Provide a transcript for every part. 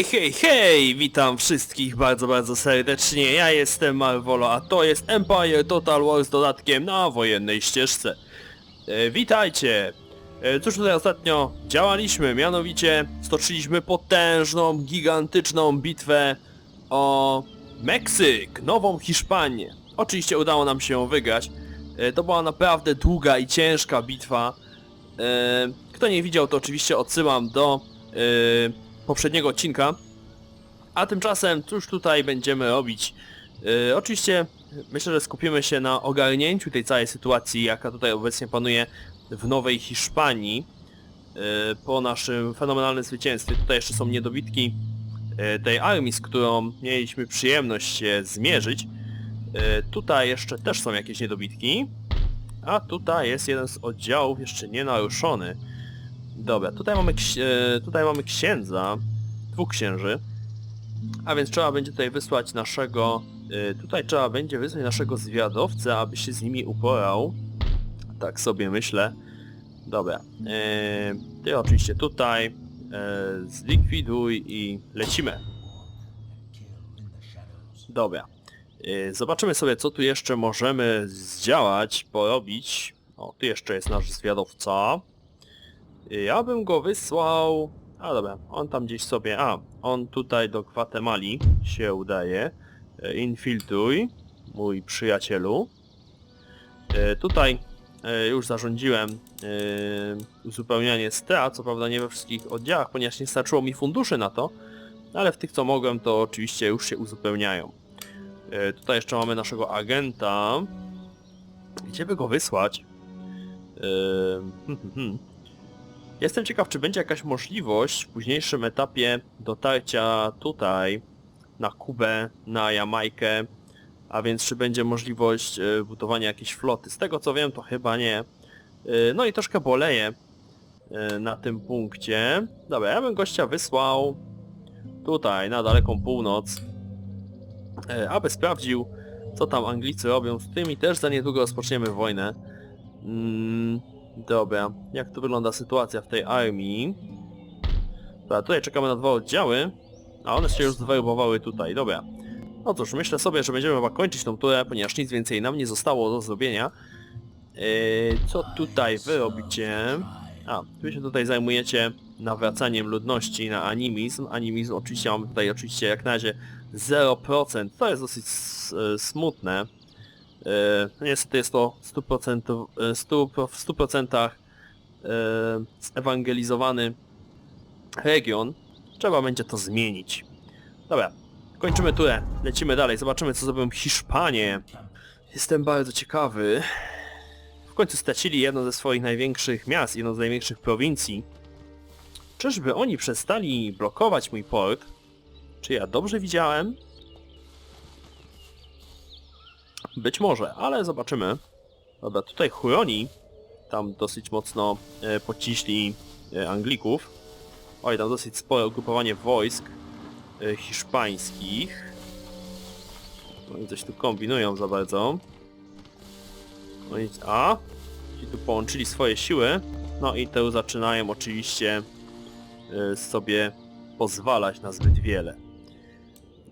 Hej, hej, hej! Witam wszystkich bardzo, bardzo serdecznie. Ja jestem Marvolo, a to jest Empire Total War z dodatkiem na wojennej ścieżce. E, witajcie! E, cóż tutaj ostatnio działaliśmy? Mianowicie stoczyliśmy potężną, gigantyczną bitwę o Meksyk, Nową Hiszpanię. Oczywiście udało nam się ją wygrać. E, to była naprawdę długa i ciężka bitwa. E, Kto nie widział, to oczywiście odsyłam do e, poprzedniego odcinka. A tymczasem, cóż tutaj będziemy robić? E, oczywiście myślę, że skupimy się na ogarnięciu tej całej sytuacji, jaka tutaj obecnie panuje w Nowej Hiszpanii e, po naszym fenomenalnym zwycięstwie. Tutaj jeszcze są niedobitki e, tej armii, z którą mieliśmy przyjemność się zmierzyć. Tutaj jeszcze też są jakieś niedobitki. A tutaj jest jeden z oddziałów jeszcze nie naruszony. Dobra, tutaj mamy, e, tutaj mamy księdza, dwóch księży. A więc trzeba będzie tutaj wysłać naszego... e, Tutaj trzeba będzie wysłać naszego zwiadowcę, aby się z nimi uporał. Tak sobie myślę. Dobra. E, ty oczywiście tutaj. Zlikwiduj i lecimy. Dobra. Zobaczymy sobie, co tu jeszcze możemy zdziałać, porobić. O, tu jeszcze jest nasz zwiadowca. Ja bym go wysłał... A dobra, on tam gdzieś sobie... A, on tutaj do Gwatemali się udaje. E, Infiltruj, mój przyjacielu. E, Tutaj e, już zarządziłem uzupełnianie STA, co prawda nie we wszystkich oddziałach, ponieważ nie starczyło mi funduszy na to, ale w tych co mogłem to oczywiście już się uzupełniają. Tutaj jeszcze mamy naszego agenta. Gdzie by go wysłać? Jestem ciekaw, czy będzie jakaś możliwość w późniejszym etapie dotarcia tutaj na Kubę, na Jamajkę, a więc czy będzie możliwość e, budowania jakiejś floty. Z tego co wiem, to chyba nie. E, No i troszkę boleję e, na tym punkcie. Dobra, ja bym gościa wysłał tutaj, na daleką północ, aby sprawdził, co tam Anglicy robią. Z tymi też za niedługo rozpoczniemy wojnę. Dobra, jak to wygląda sytuacja w tej armii? Dobra, tutaj czekamy na dwa oddziały, a one się już zwerybowały tutaj, dobra. No cóż, myślę sobie, że będziemy chyba kończyć tą turę, ponieważ nic więcej nam nie zostało do zrobienia. Yy, co tutaj wy robicie? A, wy się tutaj zajmujecie nawracaniem ludności na animizm. Animizm oczywiście mamy tutaj oczywiście jak na razie 0%. To jest dosyć e, smutne. E, niestety jest to 100%, e, 100, w 100% e, zewangelizowany region. Trzeba będzie to zmienić. Dobra, kończymy turę. Lecimy dalej. Zobaczymy co zrobią Hiszpanie. Jestem bardzo ciekawy. W końcu stracili jedno ze swoich największych miast, jedną z największych prowincji. Czyżby oni przestali blokować mój port? Czy ja dobrze widziałem? Być może, ale zobaczymy. Dobra, tutaj Huroni tam dosyć mocno e, pociśli e, Anglików. Oj, tam dosyć spore ugrupowanie wojsk e, hiszpańskich. Oni coś tu kombinują za bardzo. Oni, a, ci tu połączyli swoje siły. No i te zaczynają oczywiście e, sobie pozwalać na zbyt wiele.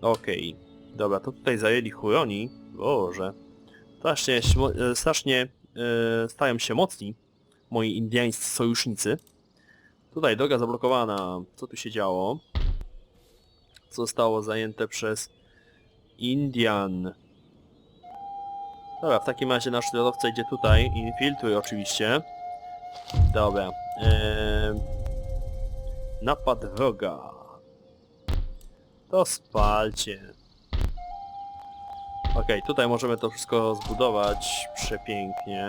Okej. Dobra, to tutaj zajęli Huroni. Boże. Strasznie, e, strasznie e, stają się mocni moi indiańscy sojusznicy. Tutaj droga zablokowana. Co tu się działo? Zostało zajęte przez Indian. Dobra, w takim razie nasz lodowca idzie tutaj. Infiltruj oczywiście. Dobra. Eee... Napad wroga. To spalcie. Okej, tutaj możemy to wszystko zbudować przepięknie.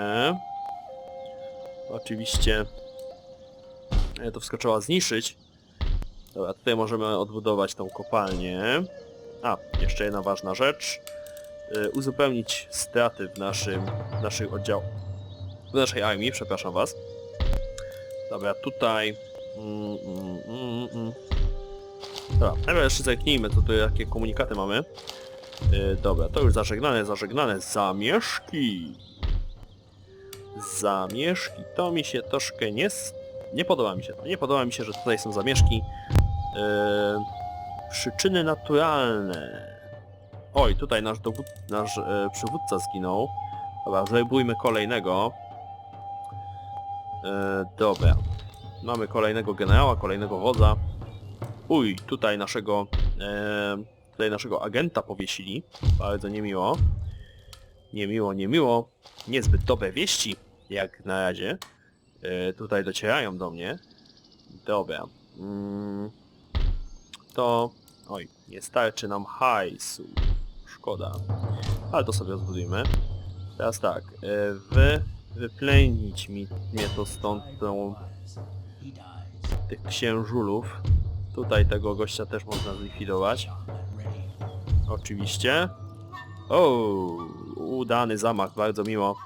Oczywiście e, to wszystko trzeba zniszczyć. Dobra, tutaj możemy odbudować tą kopalnię. A, jeszcze jedna ważna rzecz. E, Uzupełnić straty w naszym, w oddziałach. W naszej armii, przepraszam was. Dobra, tutaj... Mm, mm, mm, mm. Dobra, najpierw jeszcze zerknijmy, co tu, jakie komunikaty mamy. Yy, dobra, to już zażegnane, zażegnane. Zamieszki. Zamieszki. To mi się troszkę nie... Nie podoba mi się to. Nie podoba mi się, że tutaj są zamieszki. Yy, Przyczyny naturalne. Oj, tutaj nasz, dowód, nasz e, przywódca zginął. Dobra, zajmujmy kolejnego. E, dobra. Mamy kolejnego generała, kolejnego wodza. Uj, tutaj naszego... tutaj naszego agenta powiesili. Bardzo niemiło. Niemiło, niemiło. Niezbyt dobre wieści, jak na razie. E, tutaj docierają do mnie. Dobra. Mm, to... Oj, nie starczy nam hajsu. Szkoda. Ale to sobie odbudujmy. Teraz tak. E, wy... Wyplenić mi mnie to stąd tą... Tych księżulów. Tutaj tego gościa też można zlikwidować. Oczywiście. O, udany zamach, bardzo miło.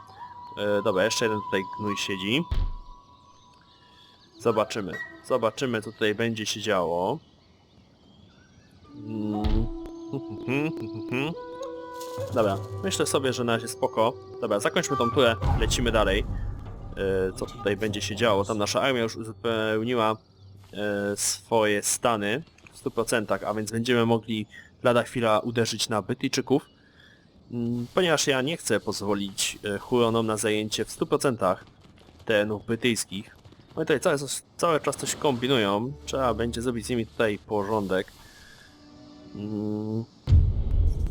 E, dobra, jeszcze jeden tutaj gnój siedzi. Zobaczymy. Zobaczymy, co tutaj będzie się działo. Mm. Dobra, myślę sobie, że na razie spoko. Dobra, zakończmy tą turę, lecimy dalej. E, co tutaj będzie się działo? Tam nasza armia już uzupełniła e, swoje stany w 100%, a więc będziemy mogli lada chwila uderzyć na Brytyjczyków. Mm, Ponieważ ja nie chcę pozwolić e, Huronom na zajęcie w 100% terenów brytyjskich. Oni tutaj cały, cały czas coś kombinują. Trzeba będzie zrobić z nimi tutaj porządek. Mm,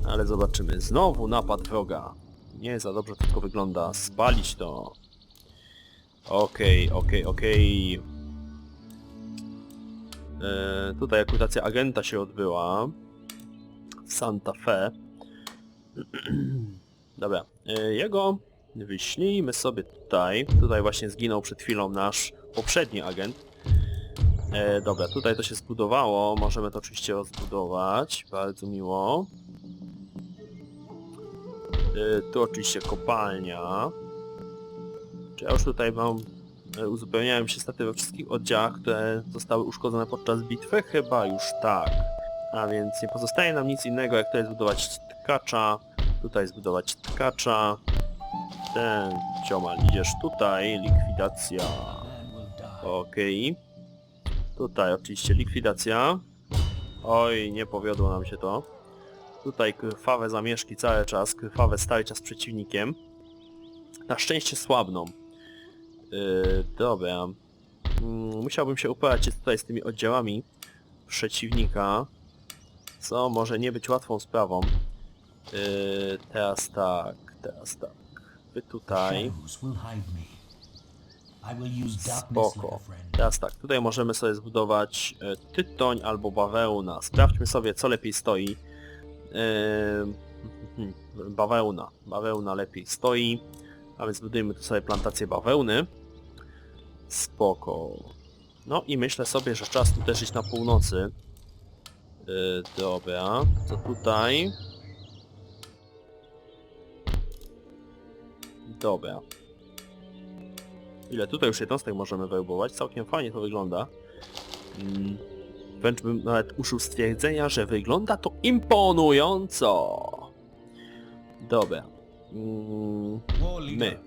ale zobaczymy. Znowu napad wroga. Nie za dobrze tylko wygląda. Spalić to. Okej, okej, okej. E, Tutaj akrutacja agenta się odbyła. Santa Fe. Dobra, e, jego wyślijmy sobie tutaj. Tutaj właśnie zginął przed chwilą nasz poprzedni agent. E, dobra, tutaj to się zbudowało. Możemy to oczywiście rozbudować. Bardzo miło. E, tu oczywiście kopalnia. Czy ja już tutaj mam... e, Uzupełniałem się staty we wszystkich oddziałach, które zostały uszkodzone podczas bitwy? Chyba już tak. A więc nie pozostaje nam nic innego, jak tutaj zbudować tkacza. Tutaj zbudować tkacza. Ten ciomal idziesz tutaj, likwidacja. Okej. Tutaj oczywiście likwidacja. Oj, nie powiodło nam się to. Tutaj krwawe zamieszki cały czas, krwawe starcia z przeciwnikiem. Na szczęście słabną. Yy, dobra. Mm, musiałbym się uporać tutaj z tymi oddziałami przeciwnika. Co może nie być łatwą sprawą. Yy, teraz tak, teraz tak. Wy tutaj. Spoko. Teraz tak, tutaj możemy sobie zbudować e, tytoń albo bawełna. Sprawdźmy sobie co lepiej stoi. Ehm, bawełna. Bawełna lepiej stoi. A więc zbudujemy tu sobie plantację bawełny. Spoko. No i myślę sobie, że czas uderzyć na północy. E, dobra, co tutaj? Dobra. Ile tutaj już jednostek możemy wełbować? Całkiem fajnie to wygląda. Mm, Wręcz bym nawet użył stwierdzenia, że wygląda to imponująco. Dobra. Mm, My.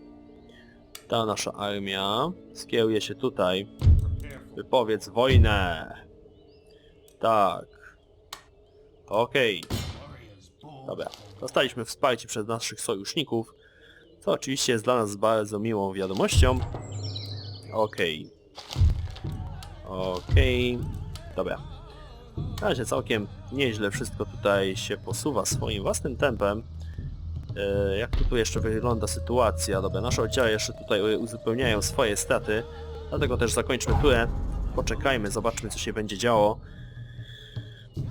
Ta nasza armia skieruje się tutaj. Wypowiedz wojnę. Tak. Okej. Dobra. Dostaliśmy wsparcie przez naszych sojuszników, co oczywiście jest dla nas bardzo miłą wiadomością. Okej. Okej. Dobra. Na razie całkiem nieźle wszystko tutaj się posuwa swoim własnym tempem. E, jak tu jeszcze wygląda sytuacja? Dobra, nasze oddziały jeszcze tutaj uzupełniają swoje staty, dlatego też zakończmy turę. Poczekajmy, zobaczmy co się będzie działo.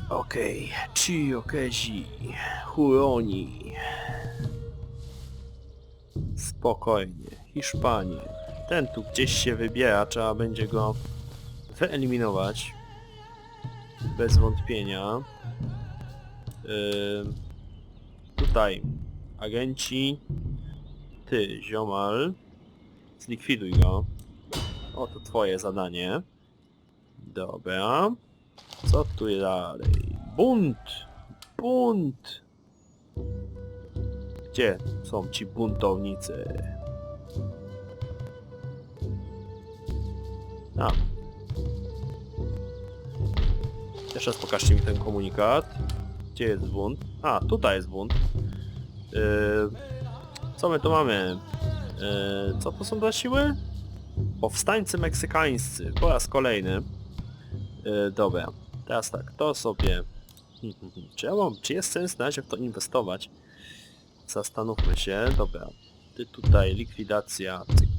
Okej, ci okezi, Huroni. Spokojnie, Hiszpanie. Ten tu gdzieś się wybiera, trzeba będzie go wyeliminować. Bez wątpienia. Ym, tutaj agenci. Ty, ziomal. Zlikwiduj go. Oto twoje zadanie. Dobra. Co tu dalej? Bunt! Bunt! Gdzie są ci buntownicy? A. Jeszcze raz pokażcie mi ten komunikat. Gdzie jest bunt? A, tutaj jest bunt. Yy, co my tu mamy? Yy, co to są za siły? Powstańcy meksykańscy. Po raz kolejny. Yy, dobra. Teraz tak, to sobie... Czy ja mam... Czy jest sens na razie w to inwestować? Zastanówmy się. Dobra. Ty tutaj, likwidacja, cyk.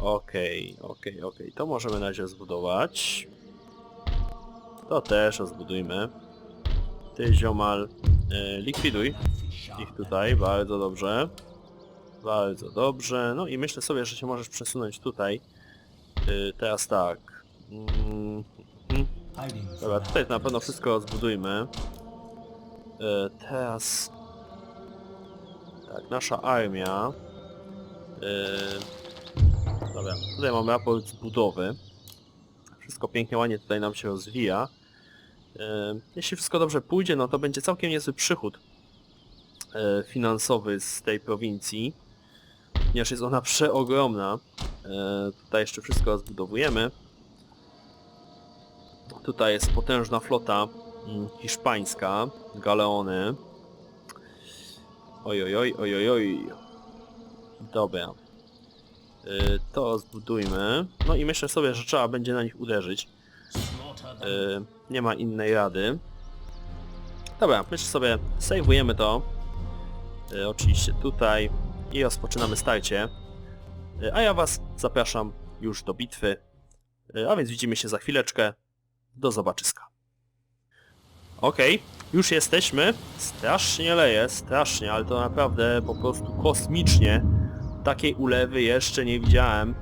Okej, okej, okej. To możemy na razie zbudować. To też rozbudujmy. Ty ziomal, e, likwiduj ich tutaj, bardzo dobrze. Bardzo dobrze. No i myślę sobie, że się możesz przesunąć tutaj. E, teraz tak. Mm, Dobra, tutaj na pewno wszystko rozbudujmy. E, teraz... Tak, nasza armia. E, dobra, tutaj mamy raport budowy. Wszystko pięknie, ładnie tutaj nam się rozwija. E, jeśli wszystko dobrze pójdzie, no to będzie całkiem niezły przychód finansowy z tej prowincji. Ponieważ jest ona przeogromna. Tutaj jeszcze wszystko rozbudowujemy. Tutaj jest potężna flota mm, hiszpańska, galeony. Oj, oj, oj, oj. Dobra. Y, to zbudujmy. No i myślę sobie, że trzeba będzie na nich uderzyć. Y, nie ma innej rady. Dobra, myślę sobie, sejwujemy to. Y, oczywiście tutaj. I rozpoczynamy starcie. A ja was zapraszam już do bitwy. A więc widzimy się za chwileczkę. Do zobaczyska. Okej, już jesteśmy. Strasznie leje, strasznie, ale to naprawdę po prostu kosmicznie. Takiej ulewy jeszcze nie widziałem.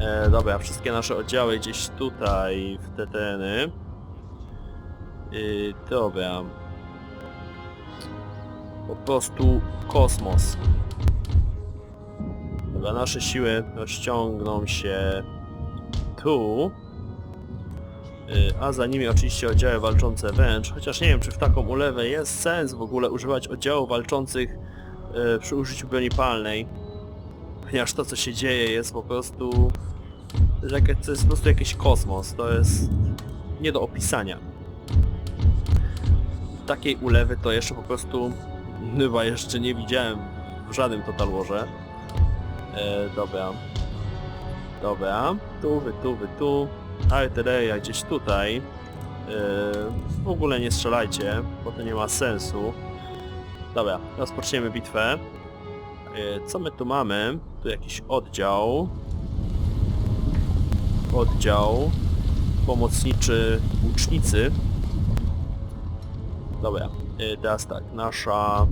E, dobra, wszystkie nasze oddziały gdzieś tutaj w te tereny. Yy, dobra. Po prostu kosmos. Dobra, nasze siły rozciągną się tu. Yy, a za nimi oczywiście oddziały walczące wręcz, chociaż nie wiem czy w taką ulewę jest sens w ogóle używać oddziałów walczących yy, przy użyciu broni palnej. Ponieważ to co się dzieje jest po prostu... To jest po prostu jakiś kosmos, to jest nie do opisania. Takiej ulewy to jeszcze po prostu chyba jeszcze nie widziałem w żadnym Total Warze. E, dobra. Dobra, tu, wy, tu, wy, tu. Artyleria gdzieś tutaj. E, w ogóle nie strzelajcie, bo to nie ma sensu. Dobra, rozpoczniemy bitwę. E, co my tu mamy? Tu jakiś oddział. Oddział. Pomocniczy łucznicy. Dobra, e, teraz tak, nasza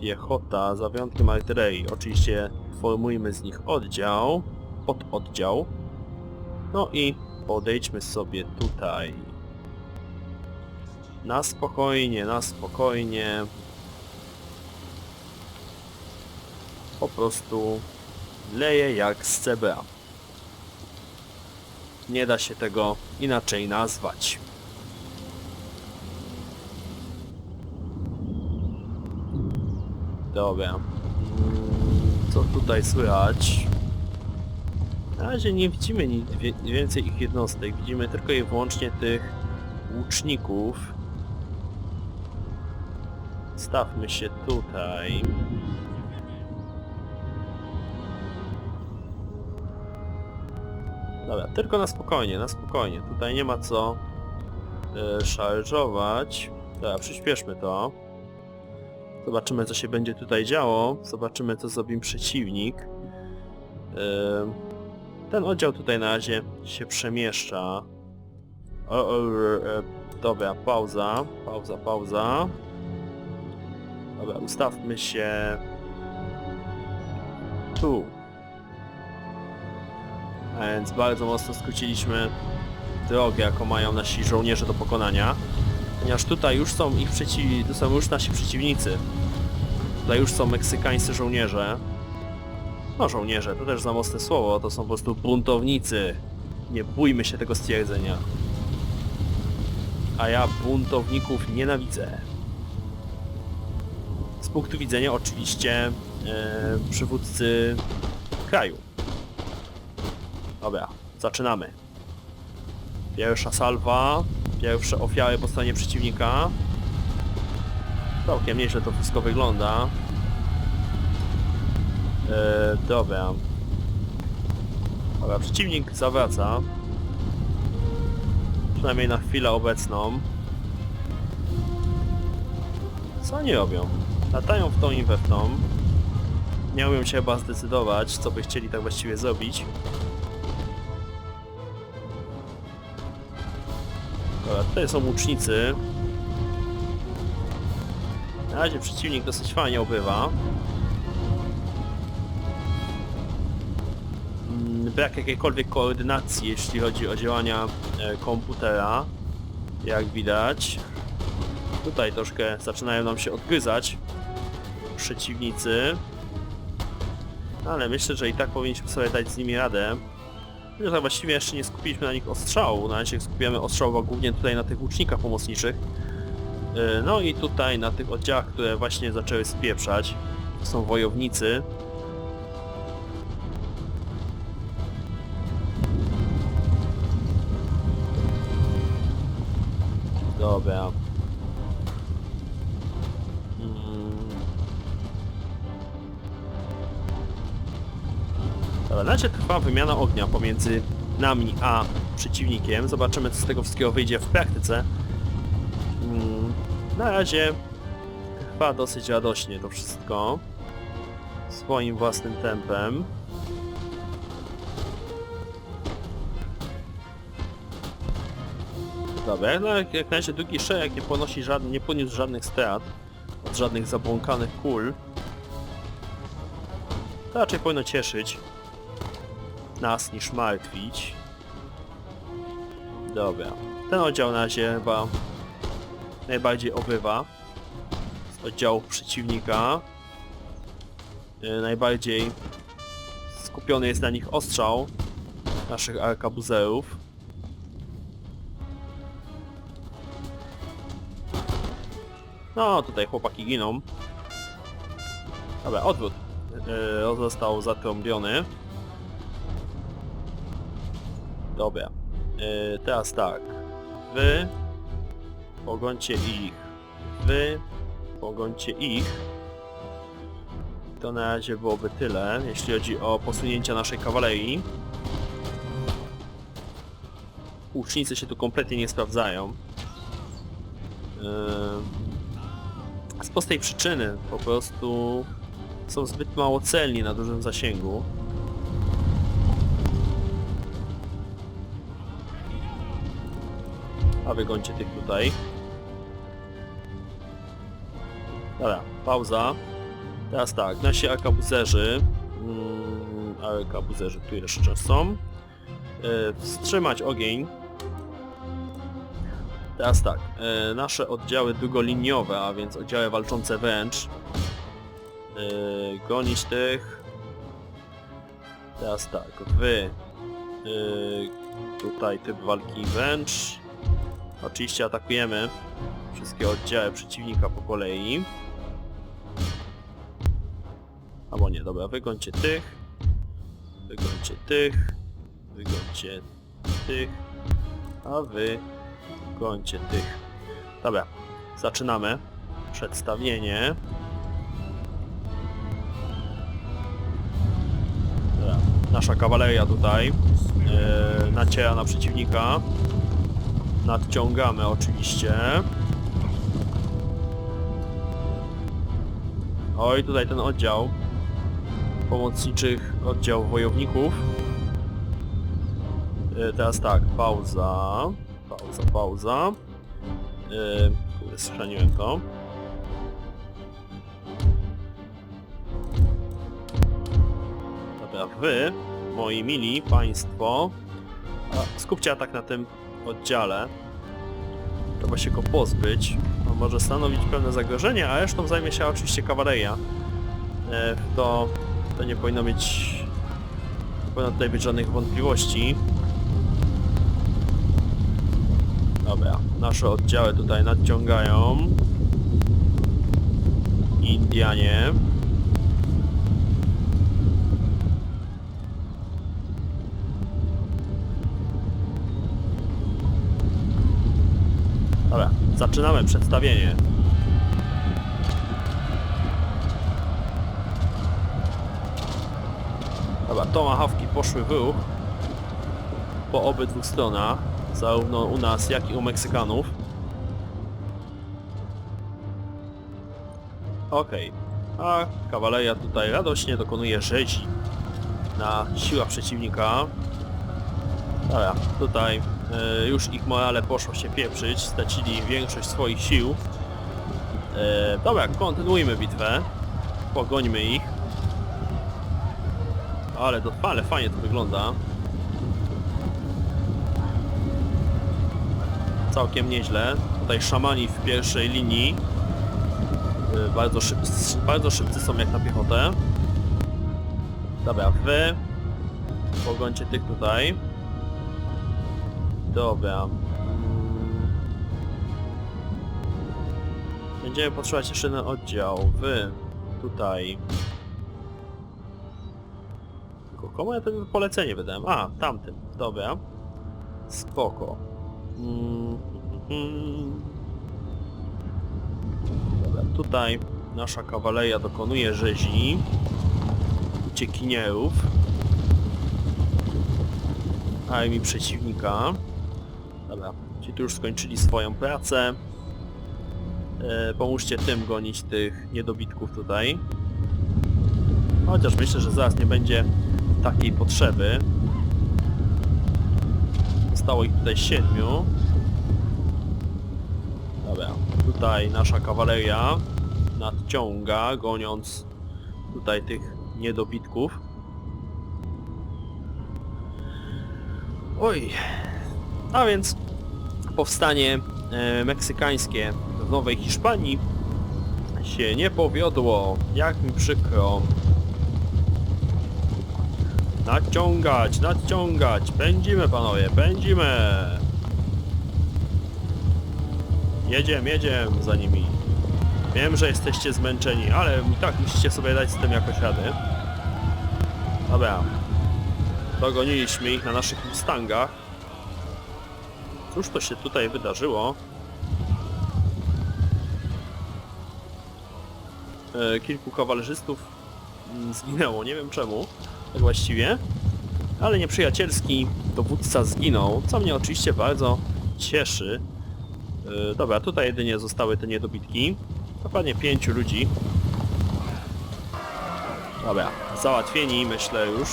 piechota za wyjątkiem artylerii. Oczywiście formujmy z nich oddział, pod oddział. No i podejdźmy sobie tutaj. Na spokojnie, na spokojnie. Po prostu leje jak z CBA. Nie da się tego inaczej nazwać. Dobra. Co tutaj słychać? Na razie nie widzimy nic więcej ich jednostek. Widzimy tylko i wyłącznie tych łuczników. Stawmy się tutaj. Dobra, tylko na spokojnie, na spokojnie. Tutaj nie ma co e, szarżować. Dobra, przyspieszmy to. Zobaczymy co się będzie tutaj działo. Zobaczymy co zrobi przeciwnik. E, ten oddział tutaj na razie się przemieszcza. O, o, e, dobra, pauza, pauza, pauza. Dobra, ustawmy się tu. A więc bardzo mocno skróciliśmy drogę, jaką mają nasi żołnierze do pokonania. Ponieważ tutaj już są ich przeciw... to są już nasi przeciwnicy. Tutaj już są meksykańscy żołnierze. No żołnierze, to też za mocne słowo, to są po prostu buntownicy. Nie bójmy się tego stwierdzenia. A ja buntowników nienawidzę. Z punktu widzenia oczywiście e, przywódcy kraju. Dobra, zaczynamy. Pierwsza salwa, pierwsze ofiary po stronie przeciwnika. Całkiem nieźle to wszystko wygląda. E, dobra. Dobra, przeciwnik zawraca. Przynajmniej na chwilę obecną. Co oni robią? Latają w tą i we w tą. Nie umiem się chyba zdecydować, co by chcieli tak właściwie zrobić. Dobra, tutaj są łucznicy. Na razie przeciwnik dosyć fajnie obywa. Brak jakiejkolwiek koordynacji, jeśli chodzi o działania e, komputera. Jak widać. Tutaj troszkę zaczynają nam się odgryzać przeciwnicy. Ale myślę, że i tak powinniśmy sobie dać z nimi radę. Że tak właściwie jeszcze nie skupiliśmy na nich ostrzału. Na razie skupiamy ostrzał głównie tutaj na tych łucznikach pomocniczych. Yy, No i tutaj na tych oddziałach, które właśnie zaczęły spieprzać. To są wojownicy. Mm. Dobra, na razie trwa wymiana ognia pomiędzy nami a przeciwnikiem. Zobaczymy, co z tego wszystkiego wyjdzie w praktyce. Mm, Na razie trwa dosyć radośnie to wszystko. Swoim własnym tempem. Dobra, no jak, jak na razie drugi szereg nie ponosi żadnych, nie poniósł żadnych strat od żadnych zabłąkanych kul. To raczej powinno cieszyć nas niż martwić. Dobra. Ten oddział na razie chyba najbardziej obywa z oddziałów przeciwnika. Yy, najbardziej skupiony jest na nich ostrzał naszych arkabuzerów. No, tutaj chłopaki giną. Dobra, odwrót. Yy, został zatrąbiony. Dobra. Yy, teraz tak. Wy pogońcie ich. Wy pogońcie ich. To na razie byłoby tyle, jeśli chodzi o posunięcia naszej kawalerii. Łucznicy się tu kompletnie nie sprawdzają. Yy, z prostej przyczyny, po prostu są zbyt mało celni na dużym zasięgu. A wygońcie tych tutaj. Dobra, pauza. Teraz tak, nasi arkabuzerzy, mm, arkabuzerzy tu jeszcze są, yy, wstrzymać ogień. Teraz tak, e, nasze oddziały długoliniowe, a więc oddziały walczące wręcz. E, gonić tych. Teraz tak, wy. E, tutaj typ walki wręcz. Oczywiście atakujemy wszystkie oddziały przeciwnika po kolei. Albo nie, dobra, wygońcie tych. Wygońcie tych. Wygońcie tych. A wy gońcie tych. Dobra, zaczynamy. Przedstawienie. Dobra. Nasza kawaleria tutaj yy, naciera na przeciwnika. Nadciągamy oczywiście. Oj, tutaj ten oddział pomocniczych oddział wojowników. Yy, teraz tak, pauza. Pauza, pauza. Yy, kurde, schrzaniłem to. Dobra, wy, moi mili państwo, skupcie atak na tym oddziale. Trzeba się go pozbyć. On może stanowić pewne zagrożenie, a resztą zajmie się oczywiście kawaleria. E, to, to nie powinno być... Nie powinno tutaj być żadnych wątpliwości. Dobra, nasze oddziały tutaj nadciągają. Indianie. Zaczynamy przedstawienie. Dobra, tomahawki poszły w ruch po obydwu stronach, zarówno u nas, jak i u Meksykanów. Okej, a kawaleria tutaj radośnie dokonuje rzezi na siła przeciwnika. Dobra, tutaj e, już ich morale poszło się pieprzyć, stracili większość swoich sił. E, dobra, kontynuujmy bitwę. Pogońmy ich. Ale to ale fajnie to wygląda. Całkiem nieźle. Tutaj szamani w pierwszej linii. E, Bardzo, bardzo szybcy są jak na piechotę. Dobra, wy pogońcie tych tutaj. Dobra. Mm. Będziemy potrzebować jeszcze jeden oddział. Wy tutaj. Tylko komu ja to polecenie wydałem? A, tamtym. Dobra. Spoko. Dobra, tutaj nasza kawaleria dokonuje rzezi uciekinierów armii przeciwnika. Dobra, ci tu już skończyli swoją pracę. E, pomóżcie tym gonić tych niedobitków tutaj. Chociaż myślę, że zaraz nie będzie takiej potrzeby. Zostało ich tutaj siedmiu. Dobra, tutaj nasza kawaleria nadciąga, goniąc tutaj tych niedobitków. Oj, a więc powstanie e, meksykańskie w Nowej Hiszpanii się nie powiodło. Jak mi przykro. Nadciągać, nadciągać. Pędzimy panowie, pędzimy. Jedziemy, jedziemy za nimi. Wiem, że jesteście zmęczeni, ale i tak musicie sobie dać z tym jakoś rady. Dobra. Dogoniliśmy ich na naszych Mustangach. Cóż to się tutaj wydarzyło? E, kilku kawalerzystów zginęło, nie wiem czemu, tak właściwie. Ale nieprzyjacielski dowódca zginął, co mnie oczywiście bardzo cieszy. E, dobra, tutaj jedynie zostały te niedobitki. Dokładnie pięciu ludzi. Dobra, załatwieni myślę już.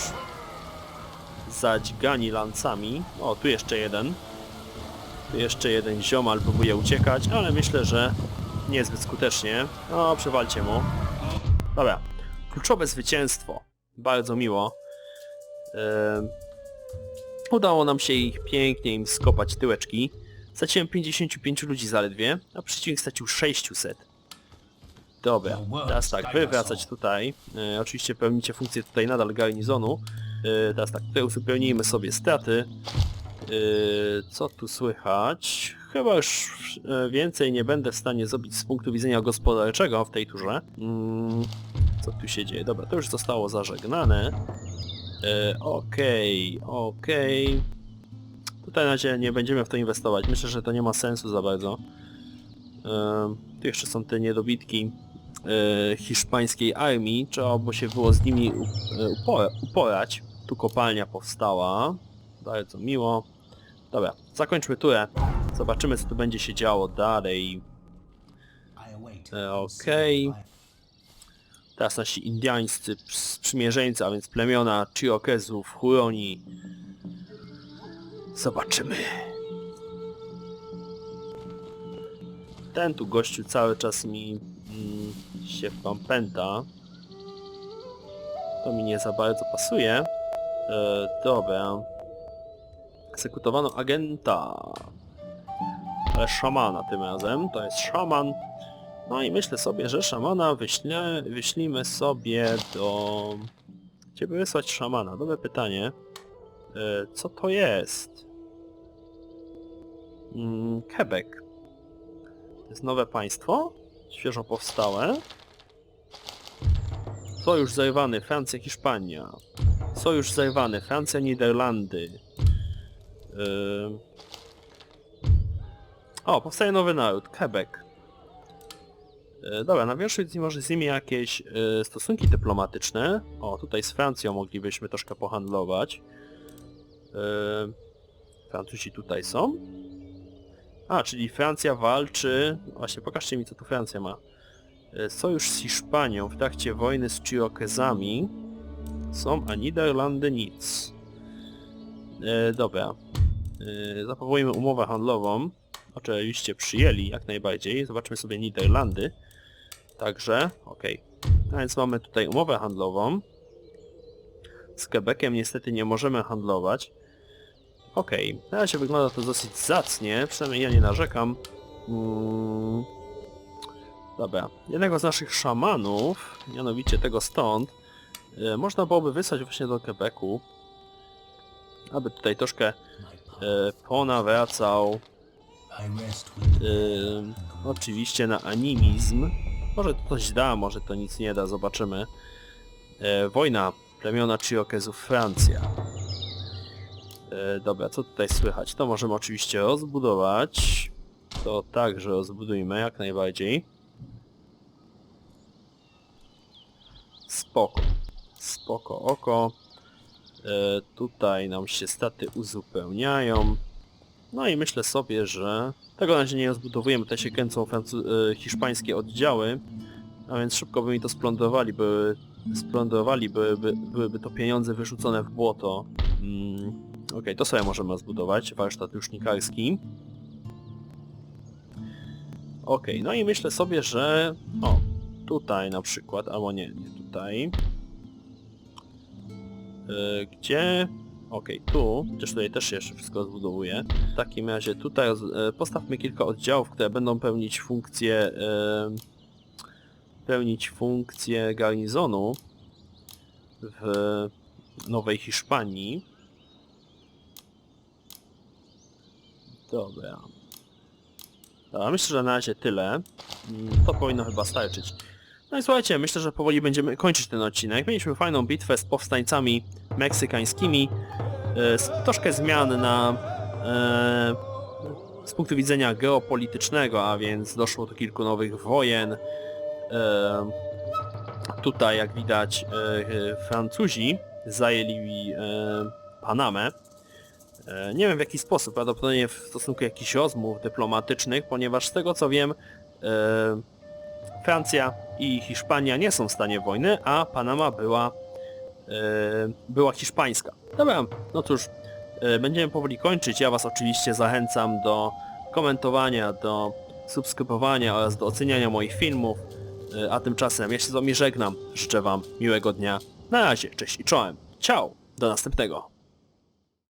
Zadźgani lancami. O, tu jeszcze jeden. Tu jeszcze jeden ziomal próbuje uciekać, ale myślę, że niezbyt skutecznie. No, przewalcie mu. Dobra, kluczowe zwycięstwo. Bardzo miło. Ehm, udało nam się ich pięknie im skopać tyłeczki. Straciłem 55 ludzi zaledwie, a przeciwnik stracił 600. Dobra, teraz tak, wy wracać tutaj. E, oczywiście pełnicie funkcję tutaj nadal garnizonu. E, teraz tak, tutaj uzupełnijmy sobie straty. E, co tu słychać? Chyba już e, więcej nie będę w stanie zrobić z punktu widzenia gospodarczego w tej turze. Mm, co tu się dzieje? Dobra, to już zostało zażegnane. E, Okej, okej. Tutaj na razie nie będziemy w to inwestować. Myślę, że to nie ma sensu za bardzo. E, tu jeszcze są te niedobitki hiszpańskiej armii. Trzeba by się było z nimi uporać. Tu kopalnia powstała. Bardzo miło. Dobra, zakończmy turę. Zobaczymy co tu będzie się działo dalej. E, Okej. Teraz nasi indiańscy sprzymierzeńcy, a więc plemiona Chirokezów, Huroni. Zobaczymy. Ten tu gościu cały czas mi mm, się pęta. To mi nie za bardzo pasuje. E, dobra. Eksekutowano agenta. Ale szamana tym razem. To jest szaman. No i myślę sobie, że szamana wyślę, wyślimy sobie do... Gdzie by wysłać szamana? Dobre pytanie. E, co to jest? Mm, Quebec. To jest nowe państwo? Świeżo powstałe. Sojusz zerwany, Francja, Hiszpania. Sojusz zerwany, Francja, Niderlandy. Yy... O, powstaje nowy naród, Quebec. E, Dobra, nawiążmy z nim może z nimi jakieś e, stosunki dyplomatyczne. O, tutaj z Francją moglibyśmy troszkę pohandlować. E, Francuzi tutaj są. A, czyli Francja walczy... Właśnie, pokażcie mi co tu Francja ma. E, Sojusz z Hiszpanią w trakcie wojny z Chirokezami są, a Niderlandy nic. Dobra. E, zapowołujmy umowę handlową. Oczywiście przyjęli jak najbardziej. Zobaczmy sobie Niderlandy. Także, okej. A więc mamy tutaj umowę handlową. Z Quebeciem niestety nie możemy handlować. Okej, na razie wygląda to dosyć zacnie, przynajmniej ja nie narzekam. Mm. Dobra, jednego z naszych szamanów, mianowicie tego stąd, e, można byłoby wysłać właśnie do Quebecu, aby tutaj troszkę e, ponawracał Ym, oczywiście na animizm. Może to coś da, może to nic nie da, zobaczymy. E, wojna plemiona Chirokezów Francja. E, dobra, co tutaj słychać? To możemy oczywiście rozbudować. To także rozbudujmy jak najbardziej. Spoko. Spoko oko. Tutaj nam się staty uzupełniają. No i myślę sobie, że tego na razie nie rozbudowujemy, tutaj się kręcą e, hiszpańskie oddziały, a więc szybko by mi to splądrowali, by splądrowali, by, by, byłyby to pieniądze wyrzucone w błoto. Mm, Okej, to sobie możemy rozbudować, warsztat jusznikarski. Okej, no i myślę sobie, że... O, tutaj na przykład, albo nie, nie tutaj. E, Gdzie... Okej, tu, chociaż tutaj też jeszcze wszystko rozbudowuje. W takim razie tutaj e, postawmy kilka oddziałów, które będą pełnić funkcję e, pełnić funkcję garnizonu w Nowej Hiszpanii. Dobra. Dobra, myślę, że na razie tyle. Mm, To powinno chyba starczyć. No i słuchajcie, myślę, że powoli będziemy kończyć ten odcinek. Mieliśmy fajną bitwę z powstańcami meksykańskimi. E, troszkę zmian na e, z punktu widzenia geopolitycznego, a więc doszło do kilku nowych wojen. E, tutaj jak widać Francuzi zajęli Panamę. Nie wiem w jaki sposób, prawdopodobnie w stosunku jakichś rozmów dyplomatycznych, ponieważ z tego co wiem Francja i Hiszpania nie są w stanie wojny, a Panama była e, była hiszpańska. Dobra, no cóż, e, będziemy powoli kończyć. Ja Was oczywiście zachęcam do komentowania, do subskrybowania oraz do oceniania moich filmów. E, A tymczasem ja się z Wami żegnam. Życzę Wam miłego dnia. Na razie, cześć i czołem. Ciao, do następnego.